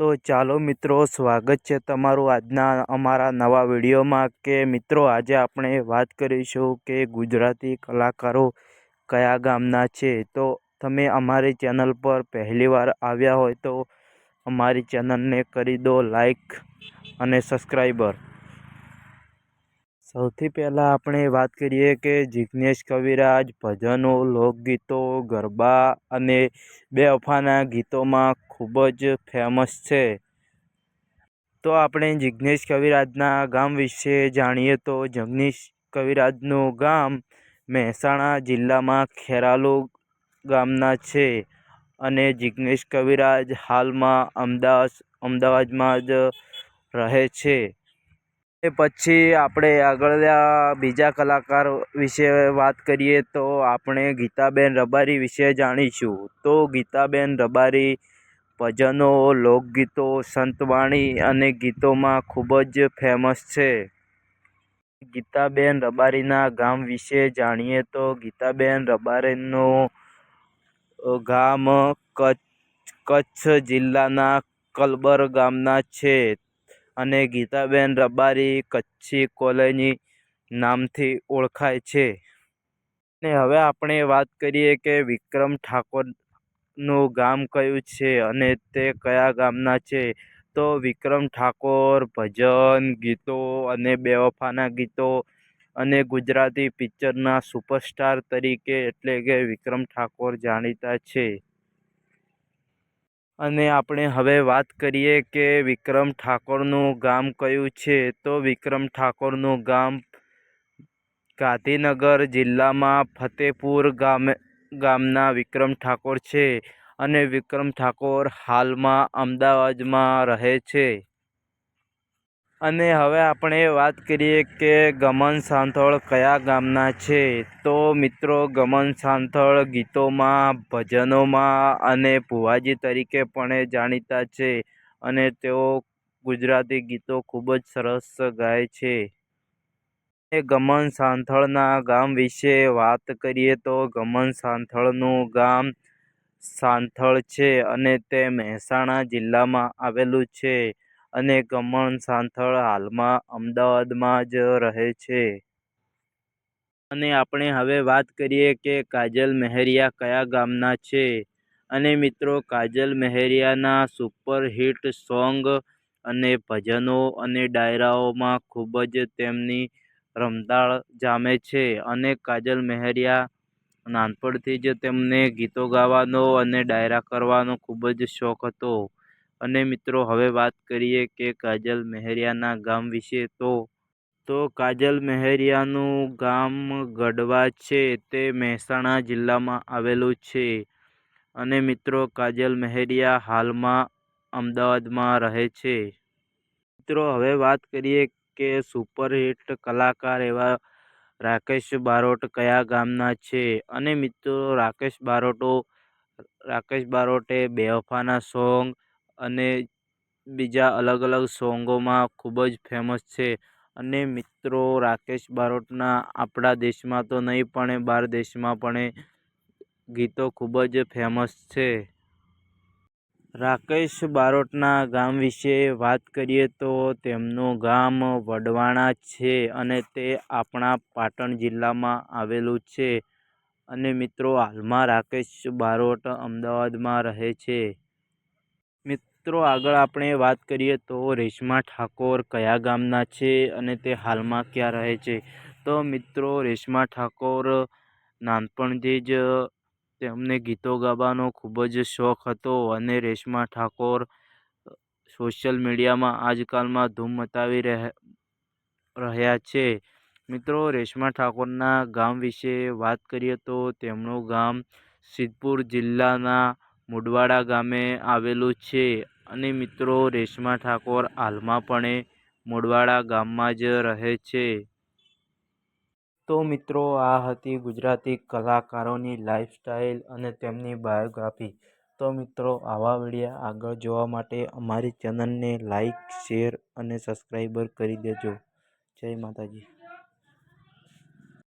તો ચાલો મિત્રો, સ્વાગત છે તમારું આજના અમારા નવા વિડીયોમાં કે મિત્રો, આજે આપણે વાત કરીશું કે ગુજરાતી કલાકારો કયા ગામના છે. તો તમે અમારી ચેનલ પર પહેલીવાર આવ્યા હોય તો અમારી ચેનલને કરી દો લાઈક અને સબસ્ક્રાઈબર. સૌથી પહેલાં આપણે વાત કરીએ કે જિગ્નેશ કવિરાજ ભજનો, લોકગીતો, ગરબા અને બેવફાના ગીતોમાં ખૂબ જ ફેમસ છે. તો આપણે જિગ્નેશ કવિરાજના ગામ વિશે જાણીએ તો જગ્નેશ કવિરાજનું ગામ મહેસાણા જિલ્લામાં ખેરાલુ ગામના છે અને જિજ્ઞેશ કવિરાજ હાલમાં અમદાવાદ, અમદાવાદમાં જ રહે છે. એ પછી આપણે આગળ બીજા કલાકાર વિશે વાત કરીએ તો આપણે ગીતાબેન રબારી વિશે જાણીશું. તો ગીતાબેન રબારી ભજનો, લોકગીતો, સંતવાણી અને ગીતોમાં ખૂબ જ ફેમસ છે. ગીતાબેન રબારીના ગામ વિશે જાણીએ તો ગીતાબેન રબારીનું ગામ કચ્છ કચ્છ જિલ્લાના કલબર ગામના છે. અને ગીતાબેન રબારી કચ્છી કોલોની નામથી ઓળખાય છે. ને હવે આપણે વાત કરીએ કે વિક્રમ ઠાકોરનું ગામ કયું છે અને તે કયા ગામના છે? તો વિક્રમ ઠાકોર ભજન ગીતો અને બેવફાના ગીતો અને ગુજરાતી પિક્ચરના સુપરસ્ટાર તરીકે એટલે કે વિક્રમ ઠાકોર જાણીતા છે. અને આપણે હવે વાત કરીએ કે વિક્રમ ઠાકોરનું ગામ કયું છે, તો વિક્રમ ઠાકોરનું ગામ ગાંધીનગર જિલ્લામાં ફતેપુર ગામે, ગામના વિક્રમ ઠાકોર છે અને વિક્રમ ઠાકોર હાલમાં અમદાવાદમાં રહે છે. અને હવે આપણે વાત કરીએ કે ગમન સાંથળ કયા ગામના છે? તો મિત્રો, ગમન સાંથળ ગીતોમાં, ભજનોમાં અને ભુવાજી તરીકે પણ જાણીતા છે અને તેઓ ગુજરાતી ગીતો ખૂબ જ સરસ ગાય છે. એ ગમન સાંથળના ગામ વિશે વાત કરીએ તો ગમન સાંથળનું ગામ સાંથળ છે અને તે મહેસાણા જિલ્લામાં આવેલું છે. અને ગમન સાંથળ હાલમાં અમદાવાદમાં જ રહે છે. અને આપણે હવે વાત કરીએ કે કાજલ મહેરિયા કયા ગામના છે? અને મિત્રો, કાજલ મહેરિયાના સુપરહિટ સોંગ અને ભજનો અને ડાયરાઓમાં ખૂબ જ તેમની રમતાળ જામે છે. અને કાજલ મહેરિયા નાનપણથી જ તેમને ગીતો ગાવાનો અને ડાયરા કરવાનો ખૂબ જ શોખ હતો. અને મિત્રો, હવે વાત કરીએ કે કાજલ મહેરિયાના ગામ વિશે તો તો કાજલ મહેરિયાનું ગામ ગઢવા છે, તે મહેસાણા જિલ્લામાં આવેલું છે. અને મિત્રો, કાજલ મહેરિયા હાલમાં અમદાવાદમાં રહે છે. મિત્રો, હવે વાત કરીએ કે સુપરહિટ કલાકાર એવા રાકેશ બારોટ કયા ગામના છે? અને મિત્રો, રાકેશ બારોટો, રાકેશ બારોટે બેવફાના સોંગ અને બીજા અલગ અલગ સોંગોમાં ખૂબ જ ફેમસ છે. અને મિત્રો, રાકેશ બારોટના આપણા દેશમાં તો નહીં, પણ બહાર દેશમાં પણ ગીતો ખૂબ જ ફેમસ છે. રાકેશ બારોટના ગામ વિશે વાત કરીએ તો તેમનું ગામ વડવાણા છે અને તે આપણા પાટણ જિલ્લામાં આવેલું છે. અને મિત્રો, હાલમાં રાકેશ બારોટ અમદાવાદમાં રહે છે. મિત્રો, આગળ આપણે વાત કરીએ તો રેશમા ઠાકોર કયા ગામના છે અને તે હાલમાં ક્યાં રહે છે? તો મિત્રો, રેશમા ઠાકોર નાનપણથી જ તેમને ગીતો ગાવાનો ખૂબ જ શોખ હતો અને રેશમા ઠાકોર સોશિયલ મીડિયામાં આજકાલમાં ધૂમ મચાવી રહ્યા છે. મિત્રો, રેશમા ઠાકોરના ગામ વિશે વાત કરીએ તો તેમનું ગામ સિદ્ધપુર જિલ્લાના મુડવાડા ગામે આવેલું છે. અને મિત્રો, રેશમા ઠાકોર હાલમાં પણ મુડવાડા ગામમાં જ રહે છે. તો મિત્રો, આ હતી ગુજરાતી કલાકારોની લાઈફસ્ટાઈલ અને તેમની બાયોગ્રાફી. તો મિત્રો, આવા વિડીયા આગળ જોવા માટે અમારી ચેનલને લાઈક, શેર અને સબસ્ક્રાઈબર કરી દેજો. જય માતાજી.